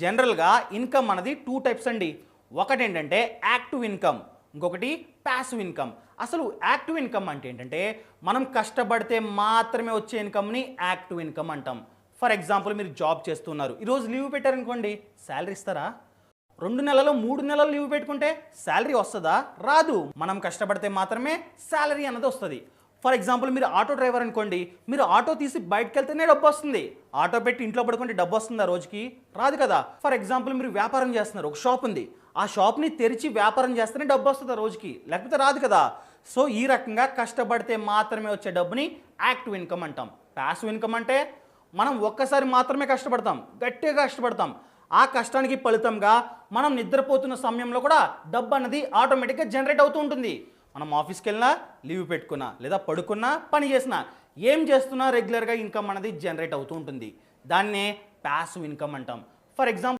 జనరల్గా ఇన్కమ్ అనేది two types అండి. ఒకటి ఏంటంటే యాక్టివ్ ఇన్కమ్ ఇంకొకటి ప్యాసివ్ ఇన్కమ్. అసలు యాక్టివ్ ఇన్కమ్ అంటే ఏంటంటే మనం కష్టపడితే మాత్రమే వచ్చే ఇన్కమ్ని యాక్టివ్ ఇన్కమ్ అంటాం. ఫర్ ఎగ్జాంపుల్ మీరు జాబ్ చేస్తున్నారు. ఈరోజు లీవ్ పెట్టారనుకోండి శాలరీ ఇస్తారా? రెండు నెలలు మూడు నెలలు లీవ్ పెట్టుకుంటే శాలరీ వస్తుందా? రాదు. మనం కష్టపడితే మాత్రమే శాలరీ అన్నది వస్తుంది. ఫర్ ఎగ్జాంపుల్ మీరు ఆటో డ్రైవర్ అనుకోండి మీరు ఆటో తీసి బయటకు వెళ్తేనే డబ్బు వస్తుంది. ఆటో పెట్టి ఇంట్లో పడుకుంటే డబ్బు వస్తుంది ఆ రోజుకి? రాదు కదా. ఫర్ ఎగ్జాంపుల్ మీరు వ్యాపారం చేస్తున్నారు ఒక షాప్ ఉంది. ఆ షాప్ని తెరిచి వ్యాపారం చేస్తేనే డబ్బు వస్తుంది ఆ రోజుకి? లేకపోతే రాదు కదా. సో ఈ రకంగా కష్టపడితే మాత్రమే వచ్చే డబ్బుని యాక్టివ్ ఇన్కమ్ అంటాం. ప్యాసివ్ ఇన్కమ్ అంటే మనం ఒక్కసారి మాత్రమే కష్టపడతాం గట్టిగా కష్టపడతాం. ఆ కష్టానికి ఫలితంగా మనం నిద్రపోతున్న సమయంలో కూడా డబ్బు అన్నది ఆటోమేటిక్గా జనరేట్ అవుతూ ఉంటుంది. మనం ఆఫీస్కి వెళ్ళినా లీవ్ పెట్టుకున్నా లేదా పడుకున్నా పని చేసినా ఏం చేస్తున్నా రెగ్యులర్గా ఇన్కమ్ అనేది జనరేట్ అవుతూ ఉంటుంది. దాన్నే ప్యాసివ్ ఇన్కమ్ అంటాం. For example